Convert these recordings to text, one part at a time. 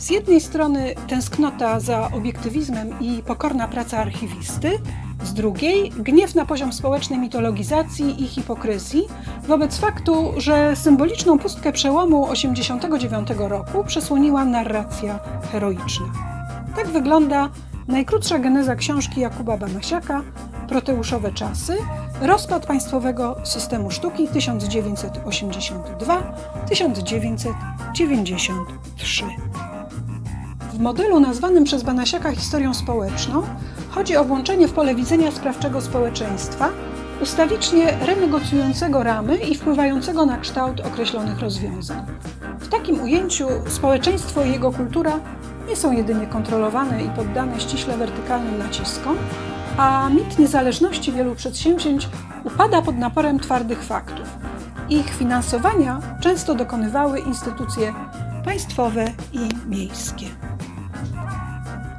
Z jednej strony tęsknota za obiektywizmem i pokorna praca archiwisty, z drugiej gniew na poziom społecznej mitologizacji i hipokryzji wobec faktu, że symboliczną pustkę przełomu 89 roku przesłoniła narracja heroiczna. Tak wygląda najkrótsza geneza książki Jakuba Banasiaka Proteuszowe czasy, rozpad państwowego systemu sztuki 1982-1993. W modelu nazwanym przez Banasiaka historią społeczną chodzi o włączenie w pole widzenia sprawczego społeczeństwa, ustawicznie renegocjującego ramy i wpływającego na kształt określonych rozwiązań. W takim ujęciu społeczeństwo i jego kultura nie są jedynie kontrolowane i poddane ściśle wertykalnym naciskom, a mit niezależności wielu przedsięwzięć upada pod naporem twardych faktów. Ich finansowania często dokonywały instytucje państwowe i miejskie.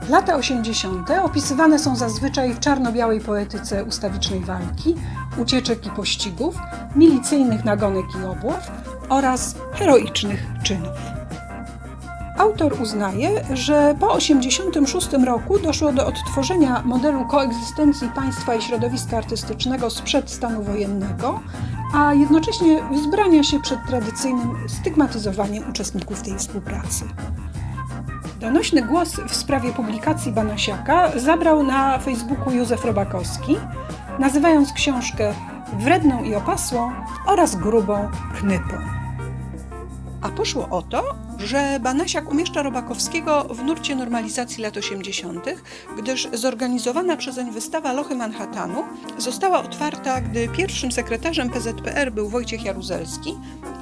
Lata 80. opisywane są zazwyczaj w czarno-białej poetyce ustawicznej walki, ucieczek i pościgów, milicyjnych nagonek i obław oraz heroicznych czynów. Autor uznaje, że po 1986 roku doszło do odtworzenia modelu koegzystencji państwa i środowiska artystycznego sprzed stanu wojennego, a jednocześnie wzbrania się przed tradycyjnym stygmatyzowaniem uczestników tej współpracy. Donośny głos w sprawie publikacji Banasiaka zabrał na Facebooku Józef Robakowski, nazywając książkę wredną i opasłą oraz grubą knypą. A poszło o to, że Banasiak umieszcza Robakowskiego w nurcie normalizacji lat 80., gdyż zorganizowana przezeń wystawa Lochy Manhattanu została otwarta, gdy pierwszym sekretarzem PZPR był Wojciech Jaruzelski,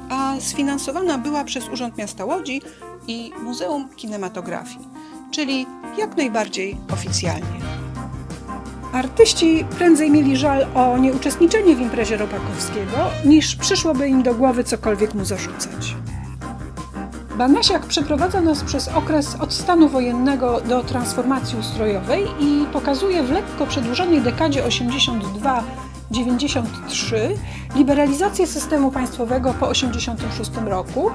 a sfinansowana była przez Urząd Miasta Łodzi i Muzeum Kinematografii, czyli jak najbardziej oficjalnie. Artyści prędzej mieli żal o nieuczestniczenie w imprezie Robakowskiego, niż przyszłoby im do głowy cokolwiek mu zarzucać. Banasiak przeprowadza nas przez okres od stanu wojennego do transformacji ustrojowej i pokazuje w lekko przedłużonej dekadzie 82-93 liberalizację systemu państwowego po 86 roku,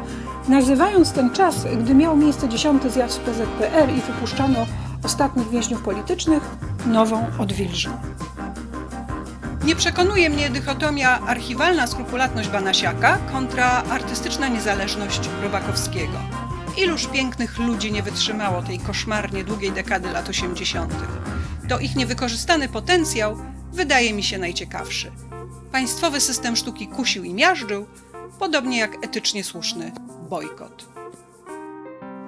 nazywając ten czas, gdy miał miejsce 10 zjazd PZPR i wypuszczano ostatnich więźniów politycznych, nową odwilżą. Nie przekonuje mnie dychotomia archiwalna skrupulatność Banasiaka kontra artystyczna niezależność Robakowskiego. Iluż pięknych ludzi nie wytrzymało tej koszmarnie długiej dekady lat 80. To ich niewykorzystany potencjał wydaje mi się najciekawszy. Państwowy system sztuki kusił i miażdżył, podobnie jak etycznie słuszny bojkot.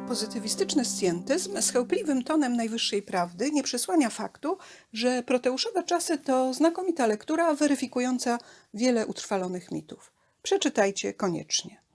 Pozytywistyczny scjentyzm z chełpliwym tonem najwyższej prawdy nie przesłania faktu, że proteuszowe czasy to znakomita lektura weryfikująca wiele utrwalonych mitów. Przeczytajcie koniecznie.